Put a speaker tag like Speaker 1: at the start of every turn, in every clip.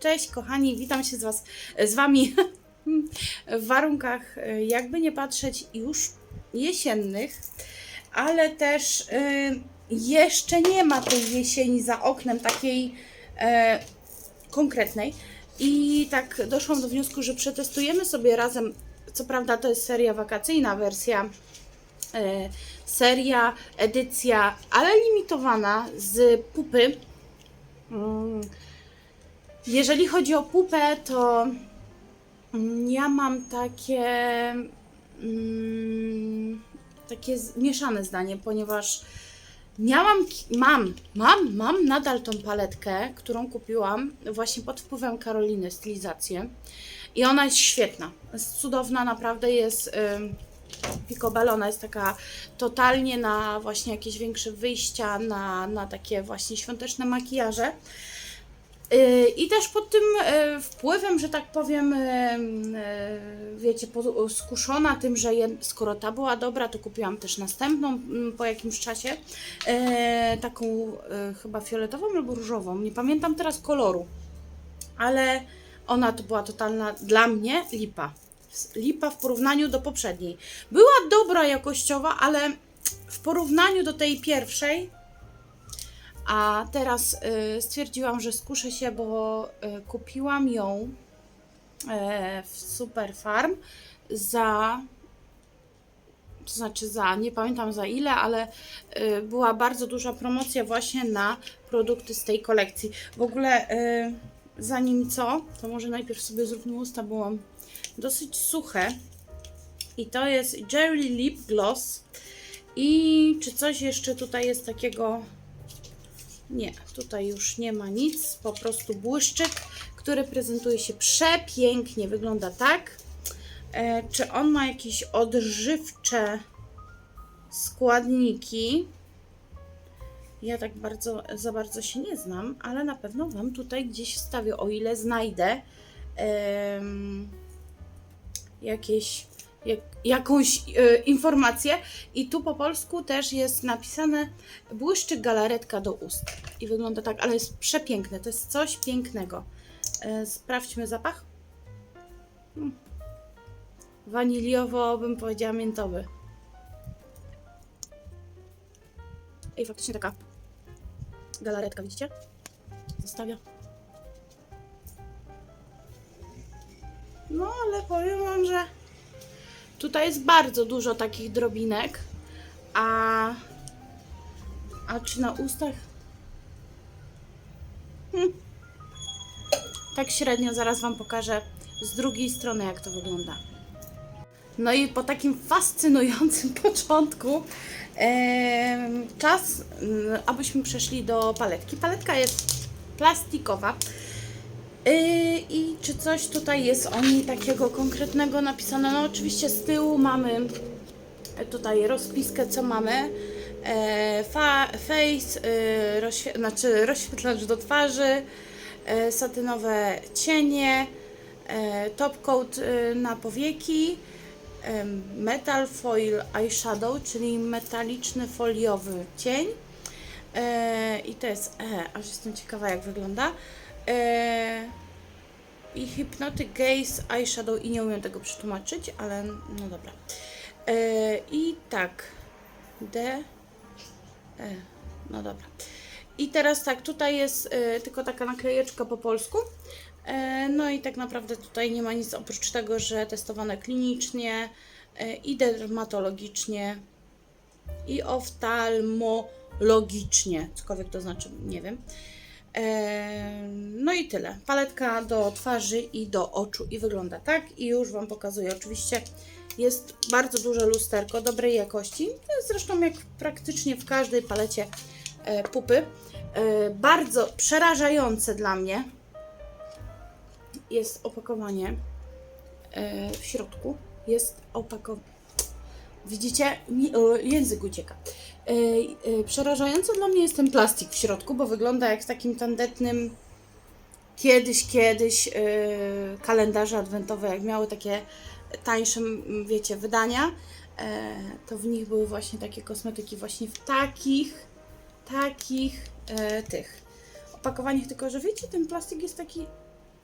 Speaker 1: Cześć kochani, witam się z, was, z Wami w warunkach jakby nie patrzeć już jesiennych, ale też e, jeszcze nie ma tej jesieni za oknem takiej e, konkretnej. I tak doszłam do wniosku, że przetestujemy sobie razem, co prawda to jest seria wakacyjna, wersja e, seria, edycja, ale limitowana z pupy. Jeżeli chodzi o pupę, to mm, ja mam takie mm, takie mieszane zdanie, ponieważ miałam, mam, mam, mam nadal tą paletkę, którą kupiłam właśnie pod wpływem Karoliny stylizację i ona jest świetna, jest cudowna, naprawdę jest Picobello, ona jest taka totalnie na właśnie jakieś większe wyjścia, na, na takie właśnie świąteczne makijaże. Yy, I też pod tym yy, wpływem, że tak powiem, yy, wiecie, skuszona tym, że skoro ta była dobra, to kupiłam też następną mm, po jakimś czasie. Taką chyba fioletową albo różową, nie pamiętam teraz koloru, ale ona to była totalna dla mnie lipa. Lipa w porównaniu do poprzedniej. Była dobra jakościowa, ale w porównaniu do tej pierwszej, a teraz y, stwierdziłam, że skuszę się, bo y, kupiłam ją e, w Super Farm za. To znaczy za, nie pamiętam za ile, ale y, była bardzo duża promocja właśnie na produkty z tej kolekcji. W ogóle y, zanim co, to może najpierw sobie zróbmy usta, bo mam dosyć suche. I to jest Jerry Lip Gloss. I czy coś jeszcze tutaj jest takiego nie, tutaj już nie ma nic, po prostu błyszczyk, który prezentuje się przepięknie, wygląda tak. E, czy on ma jakieś odżywcze składniki? Ja tak bardzo, za bardzo się nie znam, ale na pewno Wam tutaj gdzieś wstawię, o ile znajdę em, jakieś, jak, jakąś e, informację. I tu po polsku też jest napisane błyszczyk galaretka do ust. I wygląda tak, ale jest przepiękne. To jest coś pięknego. E, sprawdźmy zapach. Hmm. Waniliowo bym powiedziała miętowy. I faktycznie taka galaretka, widzicie? Zostawia. No, ale powiem wam, że tutaj jest bardzo dużo takich drobinek, a a czy na ustach? Hm. Tak średnio, zaraz Wam pokażę z drugiej strony, jak to wygląda. No i po takim fascynującym początku czas, mm, abyśmy przeszli do paletki. Paletka jest plastikowa. Yy, I czy coś tutaj jest o niej takiego konkretnego napisane? No oczywiście z tyłu mamy tutaj rozpiskę, co mamy. E, fa, face, e, rozświe- znaczy rozświetlacz do twarzy, e, satynowe cienie, e, top coat e, na powieki, metal foil eyeshadow, czyli metaliczny foliowy cień. I to jest, e, aż jestem ciekawa jak wygląda. E, I Hypnotic Gaze Eyeshadow i nie umiem tego przetłumaczyć, ale no dobra. E, I tak. D. E. No dobra. I teraz tak, tutaj jest e, tylko taka naklejeczka po polsku. E, no i tak naprawdę tutaj nie ma nic oprócz tego, że testowane klinicznie e, i dermatologicznie i oftalmologicznie, cokolwiek to znaczy, nie wiem. No i tyle. Paletka do twarzy i do oczu i wygląda tak. I już Wam pokazuję. Oczywiście jest bardzo duże lusterko dobrej jakości. Zresztą jak praktycznie w każdej palecie e, pupy. E, bardzo przerażające dla mnie jest opakowanie e, w środku. Jest opakowanie. Widzicie? Mi, o, język ucieka. Przerażający dla mnie jest ten plastik w środku, bo wygląda jak w takim tandetnym kiedyś, kiedyś e, kalendarze adwentowe, jak miały takie tańsze, wiecie, wydania, e, to w nich były właśnie takie kosmetyki właśnie w takich, takich e, tych opakowaniach, tylko że wiecie, ten plastik jest taki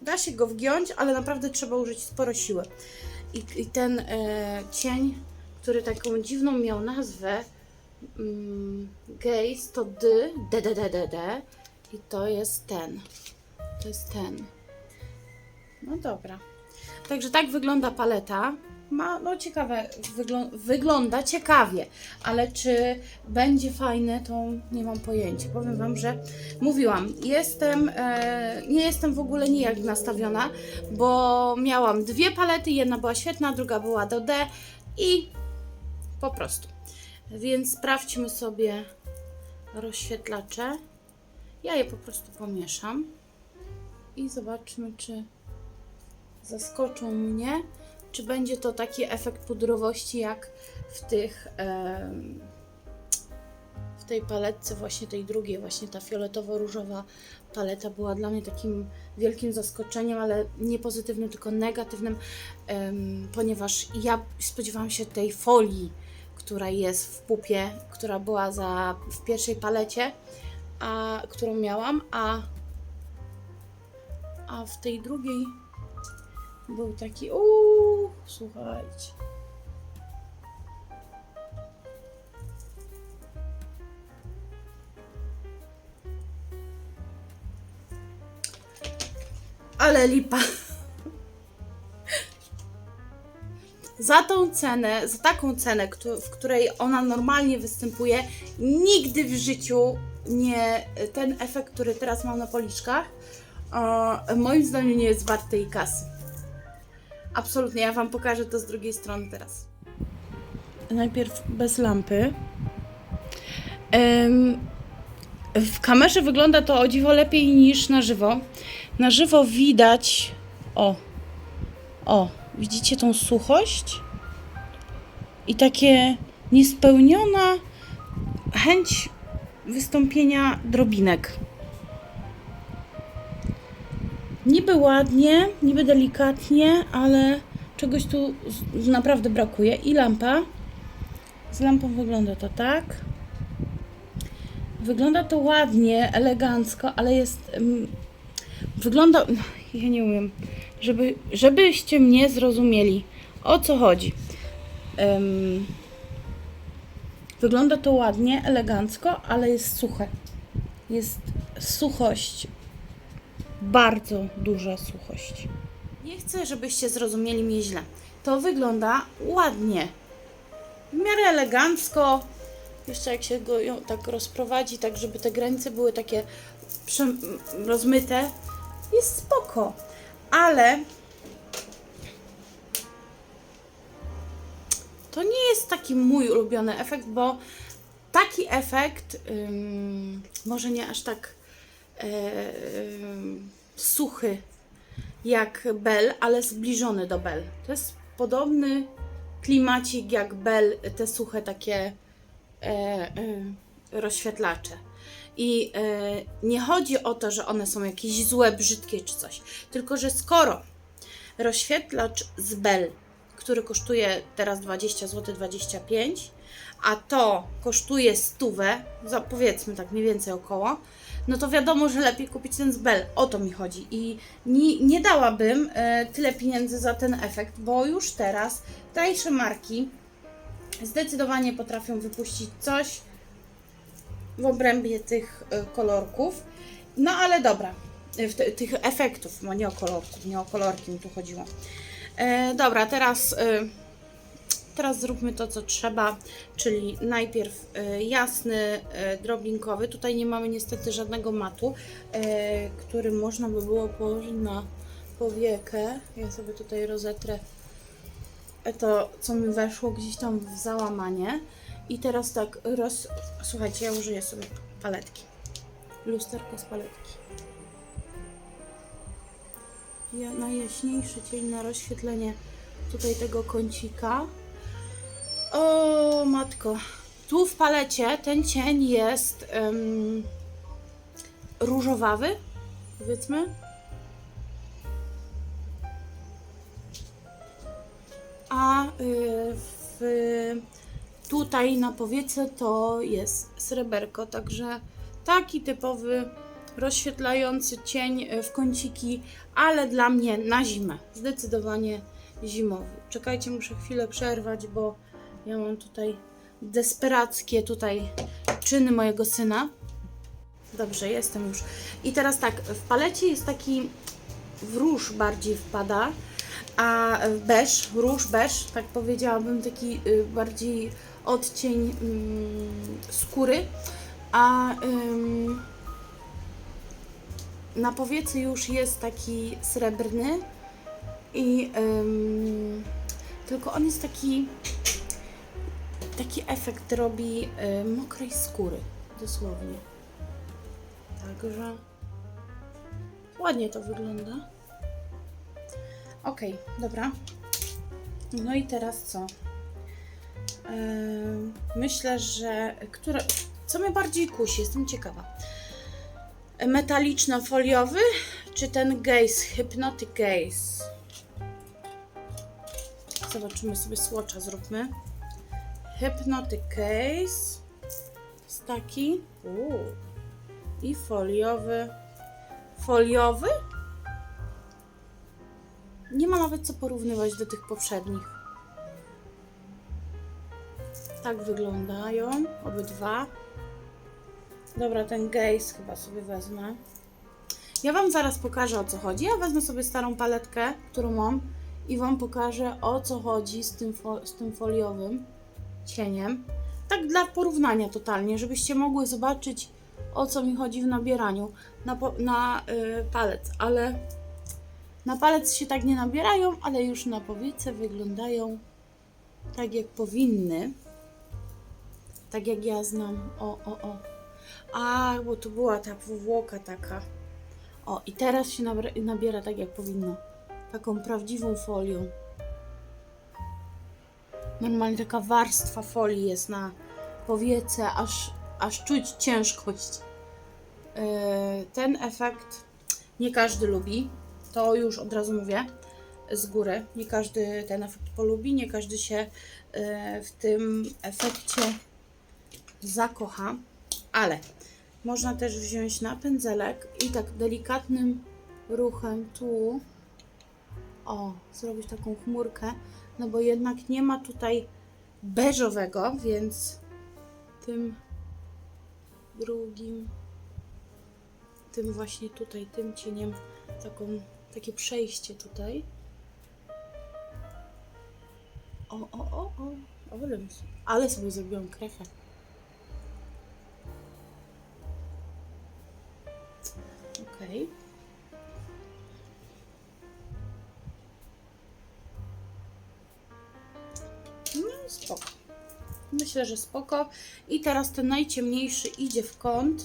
Speaker 1: Da się go wgiąć, ale naprawdę trzeba użyć sporo siły. I, i ten cień, który taką dziwną miał nazwę, mm, Gaze, to D, D, D, D, D, D. I to jest ten. To jest ten. No dobra. Także tak wygląda paleta. Ma, no ciekawe, wyglą wygląda ciekawie, ale czy będzie fajne, to nie mam pojęcia. Powiem Wam, że mówiłam, jestem, e, nie jestem w ogóle nijak nastawiona, bo miałam dwie palety, jedna była świetna, druga była do D i po prostu. Więc sprawdźmy sobie rozświetlacze. Ja je po prostu pomieszam i zobaczmy, czy zaskoczą mnie, czy będzie to taki efekt pudrowości jak w tych w tej paletce właśnie tej drugiej, właśnie ta fioletowo-różowa paleta była dla mnie takim wielkim zaskoczeniem, ale nie pozytywnym, tylko negatywnym, ponieważ ja spodziewałam się tej folii, która jest w pupie, która była za, w pierwszej palecie, a, którą miałam, a, a w tej drugiej był taki, uuu, słuchajcie. Ale lipa. Za tą cenę, za taką cenę, w której ona normalnie występuje, nigdy w życiu nie ten efekt, który teraz mam na policzkach, moim zdaniem nie jest wart tej kasy. Absolutnie, ja Wam pokażę to z drugiej strony teraz. Najpierw bez lampy. W kamerze wygląda to o dziwo lepiej niż na żywo. Na żywo widać. O, o, widzicie tą suchość? I takie niespełniona chęć wystąpienia drobinek. Niby ładnie, niby delikatnie, ale czegoś tu naprawdę brakuje. I lampa. Z lampą wygląda to tak. Wygląda to ładnie, elegancko, ale jest. mm, wygląda. Ja nie umiem. Żeby, żebyście mnie zrozumieli, o co chodzi. Em, wygląda to ładnie, elegancko, ale jest suche. Jest suchość. Bardzo duża suchość. Nie chcę, żebyście zrozumieli mnie źle. To wygląda ładnie. W miarę elegancko. Jeszcze jak się go ją tak rozprowadzi, tak żeby te granice były takie rozmyte, jest spoko. Ale to nie jest taki mój ulubiony efekt, bo taki efekt, ym, może nie aż tak e, suchy jak Bell, ale zbliżony do Bell. To jest podobny klimacik jak Bell, te suche takie e, e, rozświetlacze. I e, nie chodzi o to, że one są jakieś złe, brzydkie czy coś, tylko że skoro rozświetlacz z Bell, który kosztuje teraz 20 zł 25, a to kosztuje stówę, powiedzmy tak mniej więcej około, no to wiadomo, że lepiej kupić ten z Bell. O to mi chodzi. I nie, nie dałabym e, tyle pieniędzy za ten efekt, bo już teraz tańsze marki zdecydowanie potrafią wypuścić coś w obrębie tych e, kolorków. No ale dobra, e, tych efektów, no nie o kolorków, nie o kolorki mi tu chodziło. E, dobra, teraz, e, teraz zróbmy to, co trzeba, czyli najpierw e, jasny, e, drobinkowy. Tutaj nie mamy niestety żadnego matu, e, który można by było położyć na powiekę. Ja sobie tutaj rozetrę to, co mi weszło gdzieś tam w załamanie. I teraz tak, roz... słuchajcie, ja użyję sobie paletki. Lusterko z paletki. Ja, najjaśniejszy cień na rozświetlenie tutaj tego kącika. O matko. Tu w palecie ten cień jest em, różowawy, powiedzmy. A y, w, tutaj na powiece to jest sreberko, także taki typowy rozświetlający cień e, w kąciki, ale dla mnie na zimę. Zdecydowanie zimowy. Czekajcie, muszę chwilę przerwać, bo ja mam tutaj desperackie tutaj czyny mojego syna. Dobrze, jestem już. I teraz tak, w palecie jest taki w róż bardziej wpada, a beż, róż, beż, tak powiedziałabym, taki y, bardziej odcień mm, skóry, a na powiecy już jest taki srebrny i tylko on jest taki taki efekt robi y, mokrej skóry, dosłownie. Także ładnie to wygląda. Ok, dobra. No i teraz co? Ym, myślę, że które, co mnie bardziej kusi, jestem ciekawa. Metaliczno-foliowy, czy ten gaze, Hypnotic Gaze? Zobaczymy sobie słocza, zróbmy. Hypnotic. Jest taki. Uuu. I foliowy. Foliowy? Nie ma nawet co porównywać do tych poprzednich. Tak wyglądają obydwa. Dobra, ten gaze chyba sobie wezmę. Ja Wam zaraz pokażę o co chodzi. Ja wezmę sobie starą paletkę, którą mam i Wam pokażę o co chodzi z tym, z tym foliowym cieniem. Tak dla porównania totalnie, żebyście mogły zobaczyć o co mi chodzi w nabieraniu na, na y, palec, ale na palec się tak nie nabierają, ale już na powiece wyglądają tak jak powinny. Tak jak ja znam. O, o, o. A, bo to była ta powłoka taka. O, i teraz się nabiera tak jak powinno. Taką prawdziwą folią. Normalnie taka warstwa folii jest na powiece, aż, aż czuć ciężkość. Yy, Ten efekt nie każdy lubi. To już od razu mówię z góry. Nie każdy ten efekt polubi, nie każdy się yy, w tym efekcie zakocha, ale można też wziąć na pędzelek i tak delikatnym ruchem tu o, zrobić taką chmurkę, no bo jednak nie ma tutaj beżowego, więc tym drugim, tym właśnie tutaj, tym cieniem, taką, takie przejście tutaj. O, o, o, o, ale, sobie zrobiłam krechę. Okej. No i spoko. Myślę, że spoko. I teraz ten najciemniejszy idzie w kąt.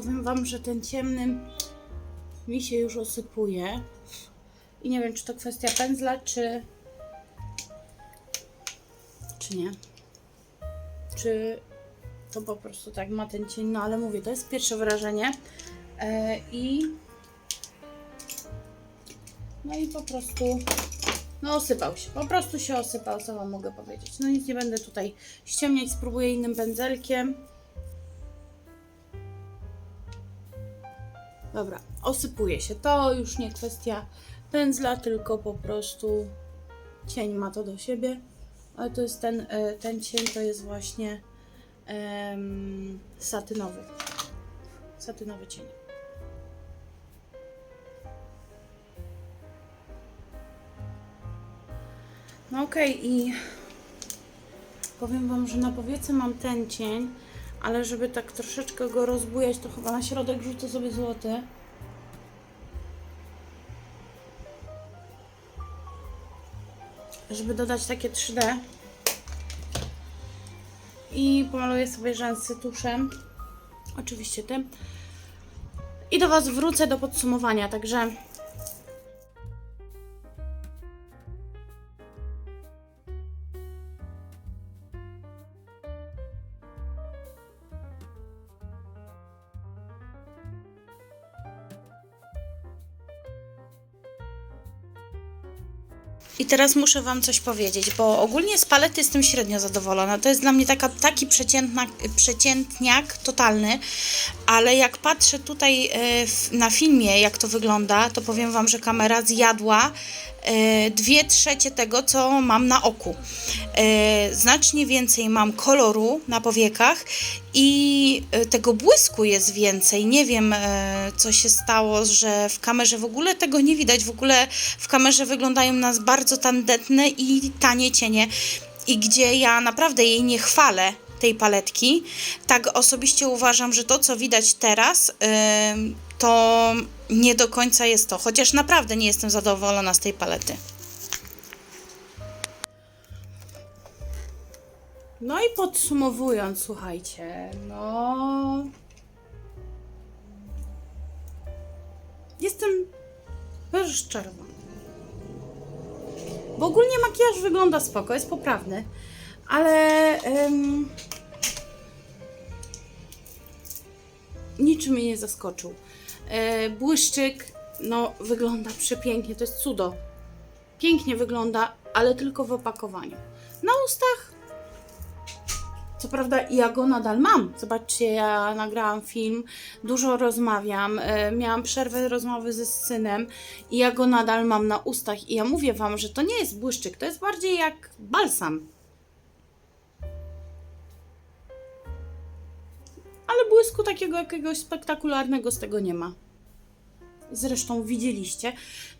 Speaker 1: Powiem Wam, że ten ciemny mi się już osypuje. I nie wiem, czy to kwestia pędzla, czy. czy nie. Czy to po prostu tak ma ten cień, no ale mówię, to jest pierwsze wrażenie. E, I. No i po prostu. No osypał się, po prostu się osypał, co Wam mogę powiedzieć. No nic nie będę tutaj ściemniać, spróbuję innym pędzelkiem. Dobra, osypuje się. To już nie kwestia pędzla, tylko po prostu cień ma to do siebie. Ale to jest ten, e, ten cień, to jest właśnie em, satynowy. Satynowy cień. No okej i powiem Wam, że na powiece mam ten cień, ale żeby tak troszeczkę go rozbujać, to chyba na środek rzucę sobie złoty. Żeby dodać takie 3D. I pomaluję sobie rzęsy tuszem. Oczywiście tym. I do Was wrócę do podsumowania, także I teraz muszę Wam coś powiedzieć, bo ogólnie z palety jestem średnio zadowolona. To jest dla mnie taka, taki przeciętniak totalny, ale jak patrzę tutaj e, na filmie, jak to wygląda, to powiem Wam, że kamera zjadła dwie trzecie tego, co mam na oku. E, Znacznie więcej mam koloru na powiekach i e, tego błysku jest więcej. Nie wiem, e, co się stało, że w kamerze w ogóle tego nie widać. W ogóle w kamerze wyglądają nas bardzo tandetne i tanie cienie. I gdzie ja naprawdę jej nie chwalę, tej paletki, tak osobiście uważam, że to, co widać teraz, ym, to nie do końca jest to. Chociaż naprawdę nie jestem zadowolona z tej palety. No i podsumowując, słuchajcie, no. Jestem rozczarowana. Bo ogólnie makijaż wygląda spoko, jest poprawny, ale em, niczym mnie nie zaskoczył. E, błyszczyk, no wygląda przepięknie, to jest cudo. Pięknie wygląda, ale tylko w opakowaniu. Na ustach co prawda ja go nadal mam. Zobaczcie, ja nagrałam film, dużo rozmawiam, e, miałam przerwę rozmowy ze synem i ja go nadal mam na ustach i ja mówię Wam, że to nie jest błyszczyk, to jest bardziej jak balsam. Ale błysku takiego jakiegoś spektakularnego z tego nie ma. Zresztą widzieliście.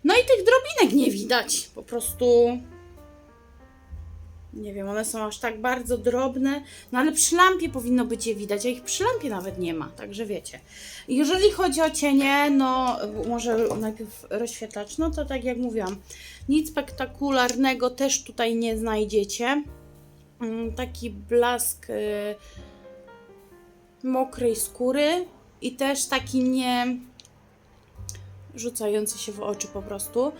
Speaker 1: No i tych drobinek nie widać. Po prostu nie wiem, one są aż tak bardzo drobne, no ale przy lampie powinno być je widać, a ich przy lampie nawet nie ma, także wiecie. Jeżeli chodzi o cienie, no może najpierw rozświetlacz, no to tak jak mówiłam, nic spektakularnego też tutaj nie znajdziecie. Mm, Taki blask y, mokrej skóry i też taki nie rzucający się w oczy po prostu.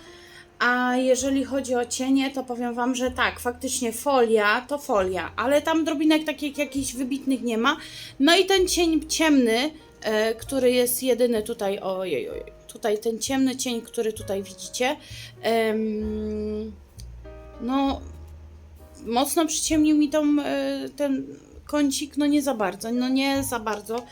Speaker 1: A jeżeli chodzi o cienie, to powiem Wam, że tak, faktycznie folia to folia, ale tam drobinek takich jakichś wybitnych nie ma. No i ten cień ciemny, e, który jest jedyny tutaj, ojej, ojej, tutaj ten ciemny cień, który tutaj widzicie, em, no mocno przyciemnił mi tą, e, ten kącik, no nie za bardzo, no nie za bardzo.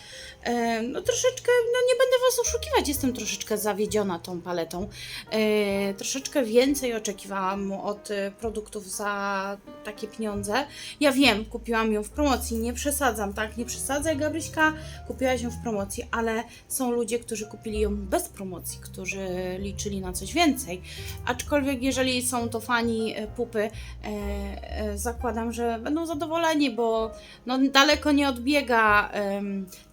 Speaker 1: E, no troszeczkę, no nie będę Was oszukiwać, jestem troszeczkę zawiedziona tą paletą. E, troszeczkę więcej oczekiwałam od e, produktów za takie pieniądze. Ja wiem, kupiłam ją w promocji, nie przesadzam, tak? Nie przesadzaj, Gabryśka, kupiłaś ją w promocji, ale są ludzie, którzy kupili ją bez promocji, którzy liczyli na coś więcej. Aczkolwiek, jeżeli są to fani e, pupy, e, e, zakładam, że będą zadowoleni, bo no, daleko nie odbiega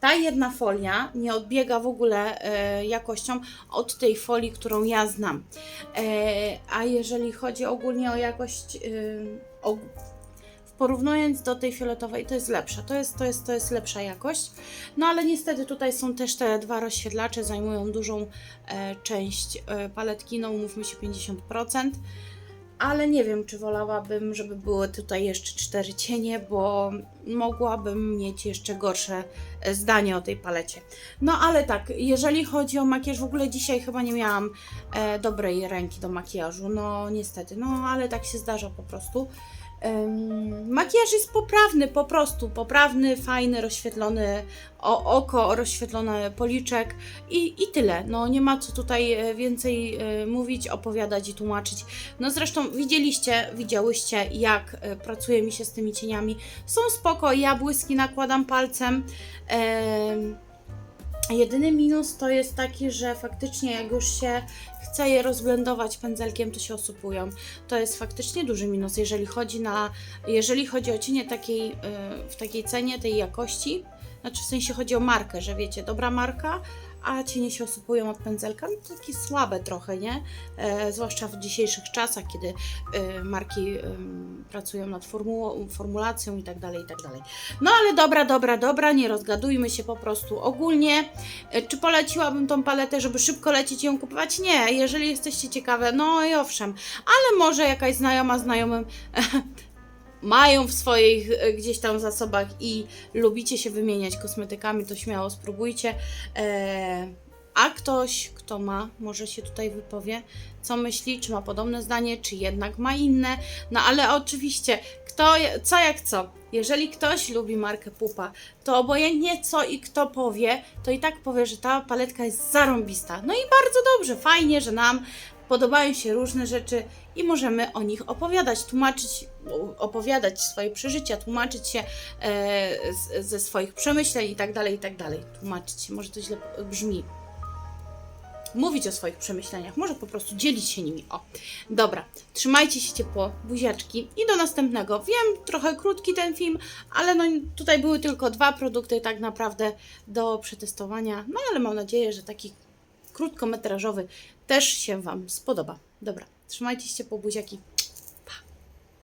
Speaker 1: ta jedna folia, nie odbiega w ogóle e, jakością od tej folii, którą ja znam. E, a jeżeli chodzi ogólnie o jakość, w porównując do tej fioletowej, to jest lepsza, to jest, to, jest, to jest lepsza jakość. No ale niestety tutaj są też te dwa rozświetlacze, zajmują dużą e, część e, paletki, no umówmy się 50%. Ale nie wiem, czy wolałabym, żeby były tutaj jeszcze cztery cienie, bo mogłabym mieć jeszcze gorsze e, zdanie o tej palecie. No ale tak, jeżeli chodzi o makijaż, w ogóle dzisiaj chyba nie miałam e, dobrej ręki do makijażu. No niestety, no ale tak się zdarza po prostu. Makijaż jest poprawny, po prostu poprawny, fajny, rozświetlony oko, rozświetlony policzek i, i tyle. No nie ma co tutaj e, więcej e, mówić, opowiadać i tłumaczyć. No zresztą widzieliście, widziałyście jak e, pracuje mi się z tymi cieniami. Są spoko, ja błyski nakładam palcem. Em, Jedyny minus to jest taki, że faktycznie jak już się chce je rozblendować pędzelkiem, to się osypują. To jest faktycznie duży minus, jeżeli chodzi na, jeżeli chodzi o cienie takiej, y, w takiej cenie, tej jakości. Znaczy w sensie chodzi o markę, że wiecie, dobra marka, a cienie się osypują od pędzelka. No takie słabe trochę, nie? E, zwłaszcza w dzisiejszych czasach, kiedy y, marki ym, pracują nad formułą, formulacją i tak dalej, i tak dalej. No ale dobra, dobra, dobra, nie rozgadujmy się po prostu ogólnie. E, Czy poleciłabym tą paletę, żeby szybko lecieć i ją kupować? Nie, jeżeli jesteście ciekawe, no i owszem, ale może jakaś znajoma znajomym mają w swoich e, gdzieś tam zasobach i lubicie się wymieniać kosmetykami, to śmiało spróbujcie. E, a ktoś, kto ma, może się tutaj wypowie, co myśli, czy ma podobne zdanie, czy jednak ma inne. No ale oczywiście, kto, co jak co. Jeżeli ktoś lubi markę Pupa, to obojętnie co i kto powie, to i tak powie, że ta paletka jest zarąbista. No i bardzo dobrze, fajnie, że nam podobają się różne rzeczy i możemy o nich opowiadać, tłumaczyć, opowiadać swoje przeżycia, tłumaczyć się e, z, ze swoich przemyśleń i tak dalej, i tak dalej. Tłumaczyć się, może to źle brzmi. Mówić o swoich przemyśleniach, może po prostu dzielić się nimi. O, dobra, trzymajcie się ciepło, buziaczki i do następnego. Wiem, trochę krótki ten film, ale no tutaj były tylko dwa produkty tak naprawdę do przetestowania, no ale mam nadzieję, że taki krótkometrażowy też się Wam spodoba. Dobra, trzymajcie się ciepło, buziaki.